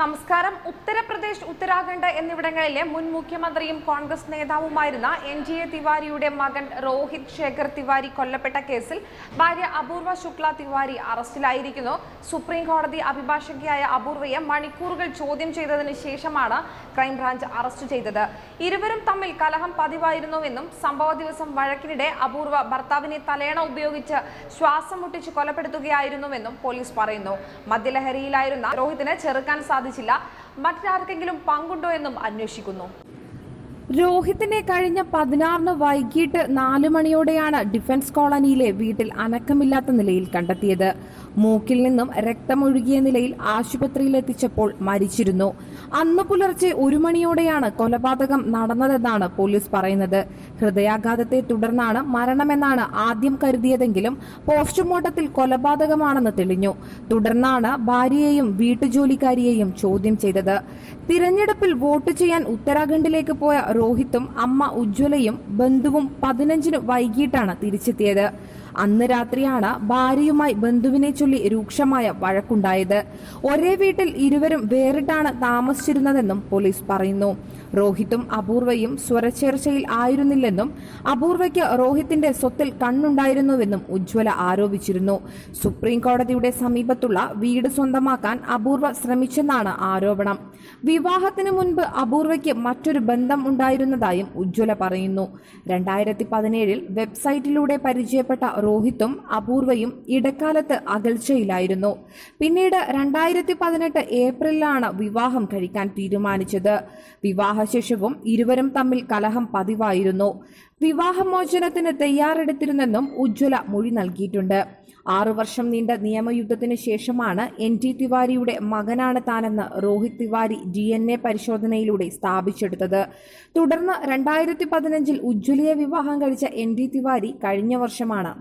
നമസ്കാരം. ഉത്തർപ്രദേശ് ഉത്തരാഖണ്ഡ് എന്നിവിടങ്ങളിലെ മുൻ മുഖ്യമന്ത്രിയും കോൺഗ്രസ് നേതാവുമായിരുന്ന എൻ ജി എ തിവാരിയുടെ മകൻ രോഹിത് ശേഖർ തിവാരി കൊല്ലപ്പെട്ട കേസിൽ ഭാര്യ അപൂർവ ശുക്ല തിവാരി അറസ്റ്റിലായിരിക്കുന്നു. സുപ്രീം കോടതി അഭിഭാഷകയായ അപൂർവയെ മണിക്കൂറുകൾ ചോദ്യം ചെയ്തതിന് ശേഷമാണ് ക്രൈംബ്രാഞ്ച് അറസ്റ്റ് ചെയ്തത്. ഇരുവരും തമ്മിൽ കലഹം പതിവായിരുന്നുവെന്നും സംഭവ ദിവസം വഴക്കിനിടെ അപൂർവ ഭർത്താവിനെ തലേണ ഉപയോഗിച്ച് ശ്വാസം മുട്ടിച്ച് കൊലപ്പെടുത്തുകയായിരുന്നുവെന്നും പോലീസ് പറയുന്നു. മദ്യലഹരിയിലായിരുന്ന രോഹിത്തിനെ ചെറുക്കാൻ സാധിച്ചില്ല. മറ്റാർക്കെങ്കിലും പങ്കുണ്ടോ എന്നും അന്വേഷിക്കുന്നു. രോഹിത്തിനെ കഴിഞ്ഞ പതിനാറിന് വൈകിട്ട് നാല് മണിയോടെയാണ് ഡിഫൻസ് കോളനിയിലെ വീട്ടിൽ അനക്കമില്ലാത്ത നിലയിൽ കണ്ടെത്തിയത്. മൂക്കിൽ നിന്നും രക്തമൊഴുകിയ നിലയിൽ ആശുപത്രിയിലെത്തിച്ചപ്പോൾ മരിച്ചിരുന്നു. അന്ന് പുലർച്ചെ ഒരു മണിയോടെയാണ് കൊലപാതകം നടന്നതെന്നാണ് പോലീസ് പറയുന്നത്. ഹൃദയാഘാതത്തെ തുടർന്നാണ് മരണമെന്നാണ് ആദ്യം കരുതിയതെങ്കിലും പോസ്റ്റ്മോർട്ടത്തിൽ കൊലപാതകമാണെന്ന് തെളിഞ്ഞു. തുടർന്നാണ് ഭാര്യയെയും വീട്ടുജോലിക്കാരിയെയും ചോദ്യം ചെയ്തത്. തിരഞ്ഞെടുപ്പിൽ വോട്ട് ചെയ്യാൻ ഉത്തരാഖണ്ഡിലേക്ക് പോയ രോഹിത്തും അമ്മ ഉജ്ജ്വലയും ബന്ധുവും പതിനഞ്ചിന് വൈകിട്ടാണ് തിരിച്ചെത്തിയത്. അന്ന് രാത്രിയാണ് ഭാര്യയുമായി ബന്ധുവിനെ ചൊല്ലി രൂക്ഷമായ വഴക്കുണ്ടായത്. ഒരേ വീട്ടിൽ ഇരുവരും വേറിട്ടാണ് താമസിച്ചിരുന്നതെന്നും പോലീസ് പറയുന്നു. രോഹിത്തും അപൂർവയും സ്വരച്ചേർച്ചയിൽ ആയിരുന്നില്ലെന്നും അപൂർവയ്ക്ക് രോഹിത്തിന്റെ സ്വത്തിൽ കണ്ണുണ്ടായിരുന്നുവെന്നും ഉജ്ജ്വല ആരോപിച്ചിരുന്നു. സുപ്രീം കോടതിയുടെ സമീപത്തുള്ള വീട് സ്വന്തമാക്കാൻ അപൂർവ ശ്രമിച്ചെന്നാണ് ആരോപണം. വിവാഹത്തിന് മുൻപ് അപൂർവയ്ക്ക് മറ്റൊരു ബന്ധം ഉണ്ടായിരുന്നതായും ഉജ്ജ്വല പറയുന്നു. രണ്ടായിരത്തി പതിനേഴിൽ വെബ്സൈറ്റിലൂടെ പരിചയപ്പെട്ട രോഹിത്തും അപൂർവയും ഇടക്കാലത്ത് അകൽച്ചയിലായിരുന്നു. പിന്നീട് രണ്ടായിരത്തി പതിനെട്ട് ഏപ്രിലാണ് വിവാഹം കഴിക്കാൻ തീരുമാനിച്ചത്. വിവാഹശേഷവും ഇരുവരും തമ്മിൽ കലഹം പതിവായിരുന്നു. വിവാഹമോചനത്തിന് തയ്യാറെടുത്തിരുന്നെന്നും ഉജ്ജ്വല മൊഴി നൽകിയിട്ടുണ്ട്. ആറു വർഷം നീണ്ട നിയമയുദ്ധത്തിന് ശേഷമാണ് എൻ ടി തിവാരിയുടെ മകനാണ് താനെന്ന് Rohit Tiwari D N A പരിശോധനയിലൂടെ സ്ഥാപിച്ചെടുത്തത്. തുടർന്ന് രണ്ടായിരത്തി പതിനഞ്ചിൽ ഉജ്ജ്വലയെ വിവാഹം കഴിച്ച എൻ ടി തിവാരി കഴിഞ്ഞ വർഷമാണ്